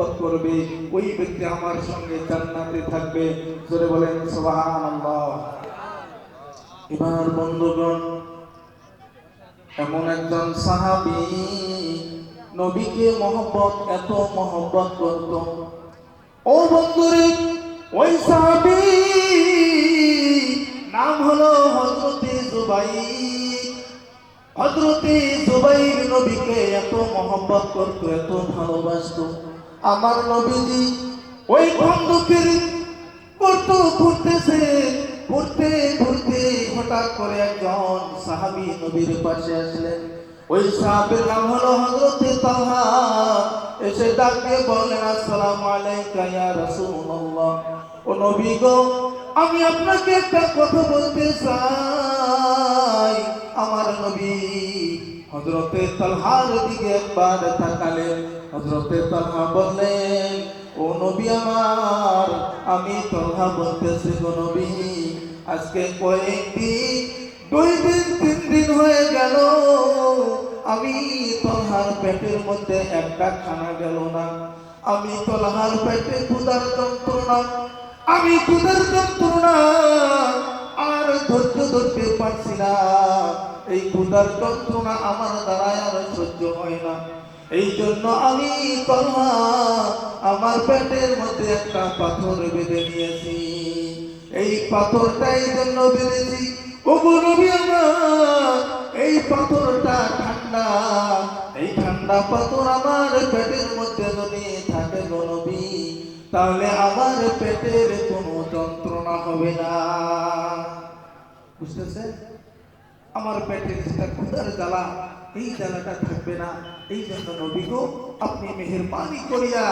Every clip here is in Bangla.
মহব্বত করবে, ওই ব্যক্তি আমার সঙ্গে জান্নাতে থাকবে। জোরে বলেন, সুবহানাল্লাহ। এবার বন্ধুগণ, এমন একজন সাহাবী, নবীকে মহব্বত, এত মহব্বত করত। ও বন্ধুরে, ওই সাহাবী, নাম হলো হযরতে জুবাইর। হযরতে জুবাইর নবীকে এত মহব্বত করত, এত ভালোবাসতো। আমার নবীজি ওই বন্ধুকের করতো ঘুরতেছে ঘুরতে ঘুরতে হঠাৎ করে একজন সাহাবী নবীর পাশে আসলেন। ওই সাহাবের নাম হলো হযরতে তালহা এসে ডাকে বললেন আসসালামু আলাইকা ইয়া রাসূলুল্লাহ। ও নবী গো, আমি আপনাকে একটা কথা বলতে চাই। আমার নবী হযরতে তালহার দিকে একবার তাকালেন। হযরতে তালহা বললেন, ও নবী আমার, আমি তলহা বলতেছি গো নবী, আজকে কয়েকদিন দুই দিন, তিন দিন হয়ে গেল, আমি তলহার পেটের মধ্যে একটা খানা গেল না। আমি তলহার পেটে ক্ষুদার যন্ত্রণা, আমি ক্ষুদার যন্ত্রণা, আর ধৈর্য ধরতে পারছি না। এই ক্ষুদার যন্ত্রণা আমার দ্বারায় আর সহ্য হয় না। এই জন্য আমি আমার পেটের মধ্যে একটা পাথর বেঁধে নিয়েছি। এই পাথরটা এই জন্য বেঁধেছি এই পাথরটা ঠান্ডা। এই ঠান্ডা পাথর আমার পেটের মধ্যে যদি থাকে গো নবী, তাহলে আমার পেটের কোনো যন্ত্রণা হবে না। বুঝতেছে আমার পেটের যেটা ক্ষুধার জ্বালা? এই জ্বালাটা থাকবে না। এই জন্য নবী গো, আপনি মেহেরবানি করিয়া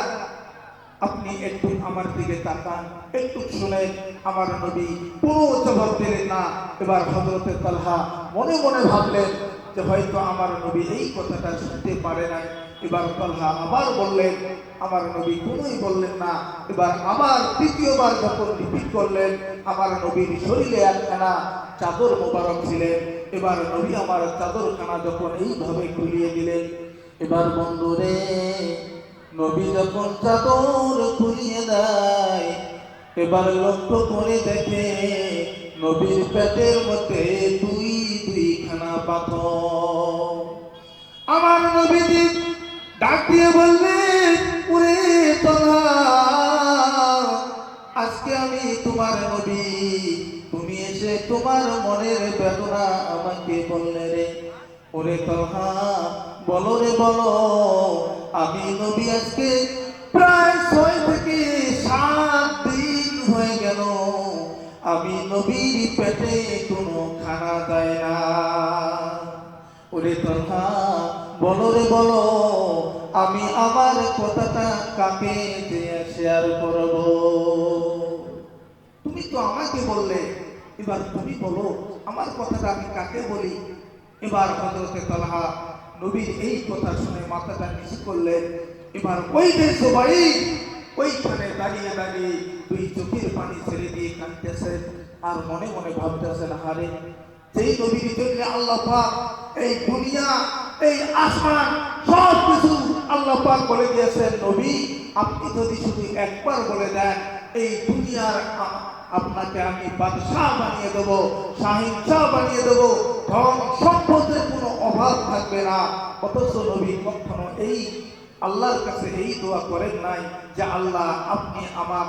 আপনি একটু আমার দিকে তাকান, একটু শুনেন। আমার নবী কোনো জবাব দিলেন না। এবার হজরতে তালহা মনে মনে ভাবলেন যে হয়তো আমার নবী এই কথাটা শুনতে পারে নাই। এবার তালহা আবার বললেন, আমার নবী কোনোই বললেন না। এবার আবার তৃতীয়বার যখন রিপিট করলেন, আমার নবীর শরীরে একখানা চাদর মোবারক ছিলেন। এবার নবী আমার চাদরখানা যখন এইভাবে খুলিয়ে দিলেন, এবার বন্ধুরে, নবী যখন চাদর খুলিয়ে দেয়, এবার লক্ষ্য করে দেখে নবীর পেটের মধ্যে দুই, দুইখানা পাথর। আমার নবীজি ডাক দিয়ে বললেন তোমার মনের বেদনা আমাকে বললে রে। ওরে তলহা বলো রে, বলো, আমি নবী আজকে প্রায় ছয় থেকে সাত দিন হয়ে গেল। আমি নবীর পেটে কোনো খানা দেয় না। ওরে তলহা বলো রে, বলো, আমি আমার কথাটা কাকে দিয়ে শেয়ার করব? তুমি তো আমাকে বললে এবার তুমি বলো, আমার কথাটা আমি কাকে বলি? এবার হজরতে তালহা নবীর এই কথা শুনে মাথাটা নিচু করলেন। এবার ওই যে সবাই ওইখানে দাঁড়িয়ে দাঁড়িয়ে দুই চোখের পানি ছেড়ে দিয়ে কাঁদতেছেন আর মনে মনে ভাবতেছেন হারে সেই নবীর জন্য আল্লাহ পাক এই দুনিয়া, এই আসমান সব কিছু আল্লাহ পাক বলে দিয়েছেন নবী, আপনি যদি শুধু একবার বলে দেন, এই দুনিয়ার আপনাকে আমি বাদশাহ বানিয়ে দেবো, শাহিন শাহ বানিয়ে দেবো। ধন সম্পদের কোনো অভাব থাকবে না। অথচ নবী কখনো এই আল্লাহর কাছে এই দোয়া করেন নাই যে, আল্লাহ, আপনি আমার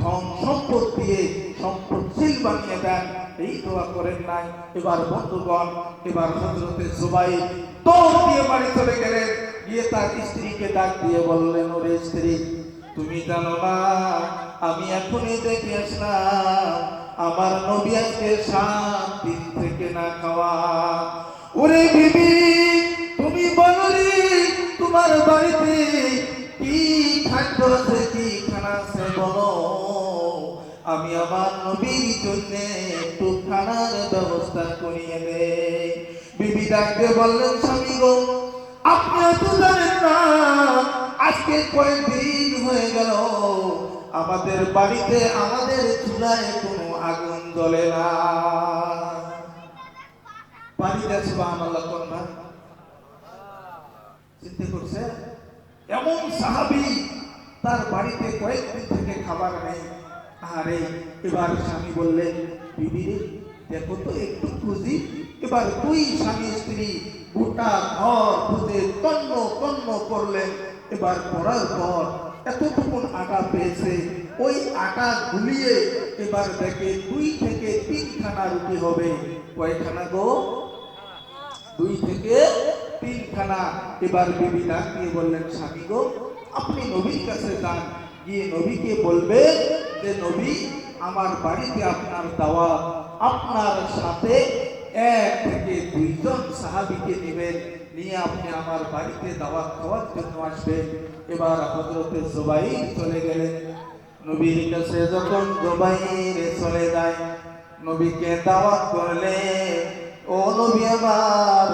ধন সম্পদ দিয়ে সম্পদশীল বানিয়ে দেন। এই দোয়া করেন নাই। এবার বন্ধুগণ, এবার হজরতে জুবাই দৌড় দিয়ে বাড়ি চলে গেলেন। গিয়ে তার স্ত্রীকে ডাক দিয়ে বললেন, ওরে স্ত্রী তুমি জানো না, আমি এখনই দেখে আসলাম, আমার নবী আজকে সাত থেকে না খাওয়া। ওরে বিবি, তুমি বলো তোমার বাড়িতে কি খাদ্য আছে, কি খানা আছে বলো? আমি আমার নবীর জন্য একটু খানার ব্যবস্থা করিয়ে দেই। বিবি ডাকতে বললেন, স্বামী গো, আপনি এত জানেন না আজকে কয়েকদিন হয়ে গেল। আমাদের বাড়িতে, আমাদের চুলায় কোনো আগুন জ্বলে না। বাড়িতে সুবহানাল্লাহ, কোন ভাই চিন্তা করছে? এমন সাহাবি তার বাড়িতে কয়েকদিন থেকে খাবার নেই। আরে, এবার স্বামী বললেন বিবি দেখো তো, একটু খুঁজি। এবার দুই স্বামী স্ত্রী গোটা ঘর খুঁজে তন্ন তন্ন করলেন। এবার করার পর এতটুকুন আটা পেয়েছে, ওই আটা গুলিয়ে এবার দেখে দুই থেকে তিনখানা রুটি হবে। কয়খানা গো? দুই থেকে তিনখানা। এবার বিবি ডাক দিয়ে বললেন, স্বামী গো, আপনি নবীর কাছে যান। গিয়ে নবীকে বলবেন যে, নবী, আমার বাড়িতে আপনার দাওয়া আপনার সাথে এক থেকে দুইজন সাহাবিকে নেবেন। নিয়ে আপনি আমার বাড়িতে দাওয়াত খাওয়ার জন্য আসবেন। এবার হজরতে জুবাইর চলে গেলেন। নবীর কাছে যখন জুবাইর চলে যায়, নবীকে দাওয়াত করলে ও নবী আমার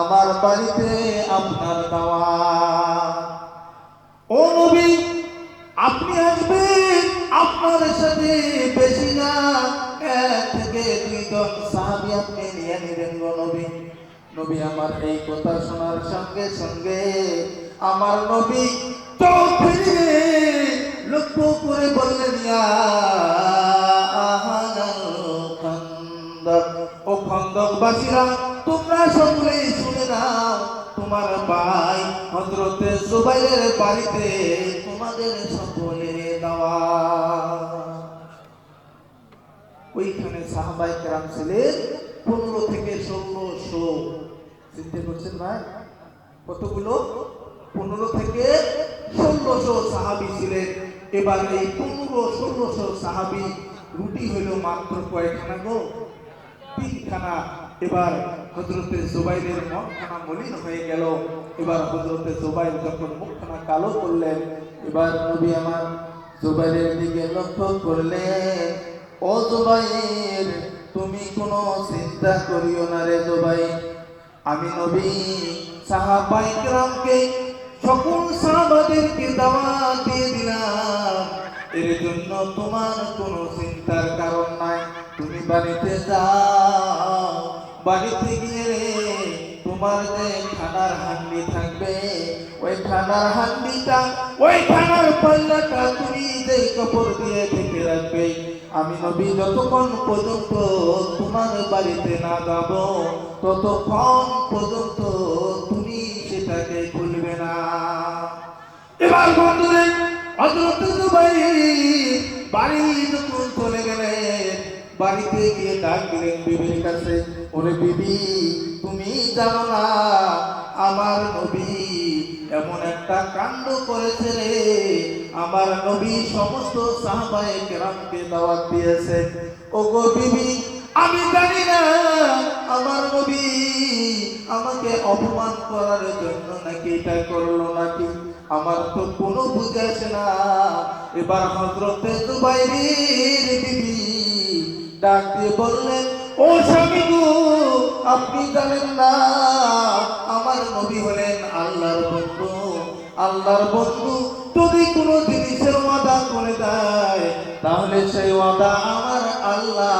আমার বাড়িতে আপনার দাওয়াত। ও নবী, আপনি আসবেন, আপনার সাথে বেশি না, এক থেকে দুইজন সাহাবি আপনি নিয়ে নেবেন নবী। নবী আমার এই কথা শোনার সঙ্গে সঙ্গে আমার নবী চোখ লক্ষ্য করে বললেন ও খন্দকবাসীরা, তোমরা সকলেই শুনে নাও, তোমার ভাই হজরতে জুবাইরের বাড়িতে তোমাদের সকলের দাওয়া। ওইখানে সাহাবাই কেরাম ছিলেন, পনেরো থেকে ষোলোশো করছেন ভাই কতগুলো? পনেরো থেকে ষোলোশো সাহাবি ছিলেন। এবার এই পনেরো, ষোলোশো সাহাবি রুটি হইল মাত্র কয়েকখানা গো? তিনখানা। এবার হজরতে জুবাইরের মনখানা মলিন হয়ে গেল। এবার হজরতে জুবাইর যখন মুখখানা কালো করলেন, এবার নবী আমার জুবাইরের দিকে লক্ষ্য করলেন। ও জুবাইর, তুমি কোনো চিন্তা করিও না রে জুবাইর। আমি নবী, সাহাবাই کرامকে সকল সাহাবাদেরকে দাওয়াত দিয়ে দিলাম। এর জন্য তোমার কোনো চিন্তার কারণ নাই। তুমি বাড়িতে যাও। বাড়িতে গিয়ে তোমার যে খানার হান্ডি থাকবে, ওই খানার হান্ডিটা, ওই খানার পাল্লাটা তুমি যে কাপড় দিয়ে ঢেকে রাখবে আমি নবী যতক্ষণ পর্যন্ত তোমার বাড়িতে না যাব, ততক্ষণ পর্যন্ত তুমি সেটাকে খুলবে না। এবার বন্ধুরে হজরত বাড়ি যখন চলে গেলেন বাড়িতে গিয়ে ডাক দিলেন বিবির কাছে, ওরে বিবি, তুমি জানো না, আমার নবী এমন একটা কাণ্ড করেছে রে। আমার নবী সমস্ত সাহাবায়ে কেরামকে দাওয়াত দিয়েছে। ও গো বিবি, আমি জানি না, আমার নবী আমাকে অপমান করার জন্য নাকি এটা করল নাকি? আমার তো কোনো বুঝে আসে না। এবার হজরতে জুবাইরের বিবি ডাক দিয়ে বললেন, ও স্বামী আপনি জানেন না, আমার নবী হলেন আল্লাহর বন্ধু, যদি কোনো জিনিসের ওয়াদা করে দেয়, তাহলে সেই ওয়াদা আমার আল্লাহ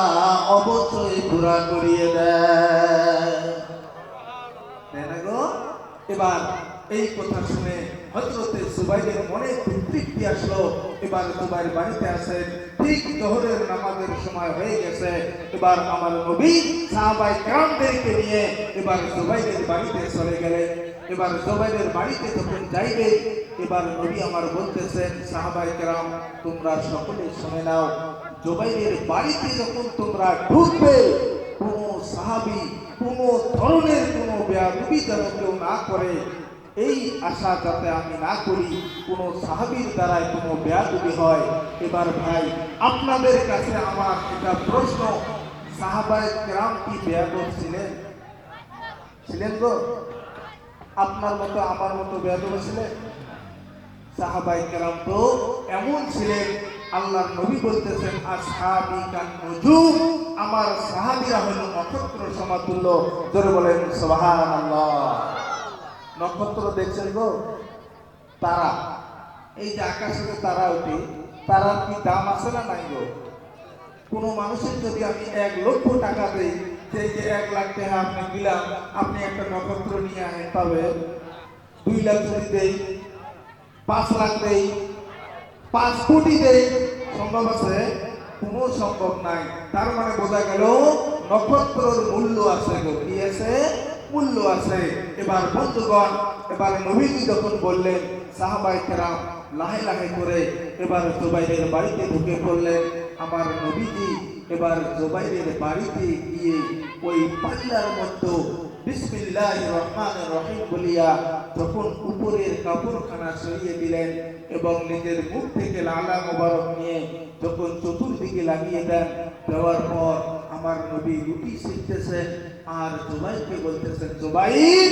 অবশ্যই পুরা করিয়ে দেয়? এবার এই কথা শুনে হজরতে সুবাইদের মনে তৃপ্তি আসলো। এবার সুবাইর বাড়িতে আসেন ঠিক জোহরের নামাজের সময় হয়ে গেছে। এবার আমার নবী সাহাবাই কেরামদেরকে নিয়ে এবার সুবাইরের বাড়িতে চলে গেলেন। এবার জুবাইরের বাড়িতে যখন যাইবে, এবার নবী আমার বলতেছেন সাহাবাই কেরাম, তোমরা সকলে শুনে নাও, জুবাইরের বাড়িতে যখন তোমরা ঢুকবে, কোনো সাহাবি, কোনো ধরনের কোনো বেয়াদবি যেন কেউ না করে, এই আশা যাতে আমি না করি, কোনো সাহাবির দ্বারাই কোনো বেয়াদবি হয়। এবার ভাই, আপনাদের কাছে আমার একটা প্রশ্ন, সাহাবায় কেরাম কি বেয়াদব ছিলেন? ছিলেন গো? আপনার মতো, আমার মতো বেয়াদব ছিলেন সাহাবাই কেরাম তো এমন ছিলেন, আল্লাহর নবী বলতেছেন, আসহাবি কান আমার সাহাবীরা হলো নক্ষত্র সমাতুল্য। ধরে বলেন, সুবহানাল্লাহ। নক্ষত্র দেখছেন গো? তারা। এই যে আকাশে তারা ওঠে, তারার কি দাম আছে না নাই গো? কোনো মানুষের যদি আমি এক লক্ষ টাকা দেই যে এক লাখ টাকা আপনি দিলাম, আপনি একটা নক্ষত্র নিয়ে আনেন পাবেন দুই লাখ যদি দেই, পাঁচ লাখ দেই, পাঁচ কোটি দেই, সম্ভব আছে? কোনো সম্ভব নাই। তার মানে বোঝা গেল, নক্ষত্রর মূল্য আছে কি আছে? মূল্য আছে। এবার বন্ধুগণ, এবার নবীজি যখন বললেন সাহাবাই কেরাম লাহে লাহে করে এবার জোবাইরের বাড়িতে ঢুকে পড়লেন। আমার নবীজি এবার জোবাইরের বাড়িতে গিয়ে ওই পাল্লার মধ্যে বিসমিল্লাহ রহমান রহিম বলিয়া তখন উপরের কাপড়খানা সরিয়ে দিলেন এবং নিজের মুখ থেকে লালা মোবারক নিয়ে যখন চতুর্দিকে লাগিয়ে দেন, দেওয়ার পর আমার নবী রুটি শিখতেছেন আর জোবাইরকে বলতেছেন, জোবাইর,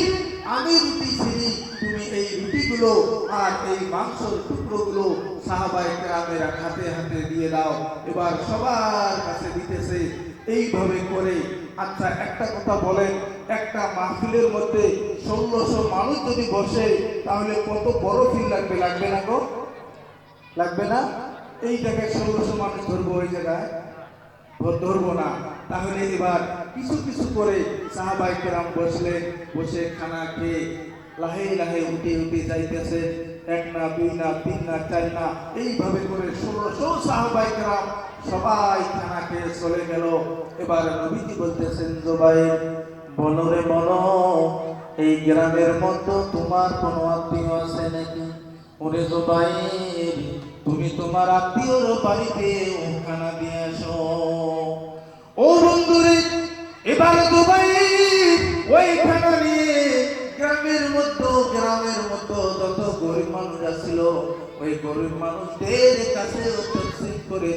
আমি রুটি ছিলি রুটিগুলো আর এই মাংসের টুকরোগুলো সাহাবাই গ্রামের হাতে হাতে দিয়ে দাও। এবার সবার কাছে দিতেছে, এইভাবে করে। আচ্ছা একটা কথা বলেন, একটা মাহফিলের মধ্যে ষোলোশো মানুষ যদি বসে, তাহলে কত বড় ফিল লাগবে? লাগবে না গো? লাগবে না? এই জায়গায় ষোলোশো মানুষ ধরবো, ওই জায়গায়? ধরবো না। তাহলে এবার কিছু কিছু করে সাহাবাই কেরাম বসলেন বসে খানা খেয়ে লাহে লাহে উঠে উঠে যাইতেছে। এক না, দুই না, তিন না, চার না, এইভাবে করে ষোলোশো সাহাবাই কেরাম সবাই খেয়ে চলে গেল। এবার নবীজি বলতেছেন, জোবাই, বলো রে, বলো, এই গ্রামের মধ্যে তোমার কোনো আত্মীয় আছে নাকি? ওরে জোবাইর তুমি তোমার আত্মীয়র বাড়িতে ওখানা দিয়ে আসো। ও বন্ধুরে, এবার দুবাই ওই খানা গ্রামের মতো গ্রামের মতো যত গরিব মানুষ আছিল ওই গরিব মানুষদের কাছে করে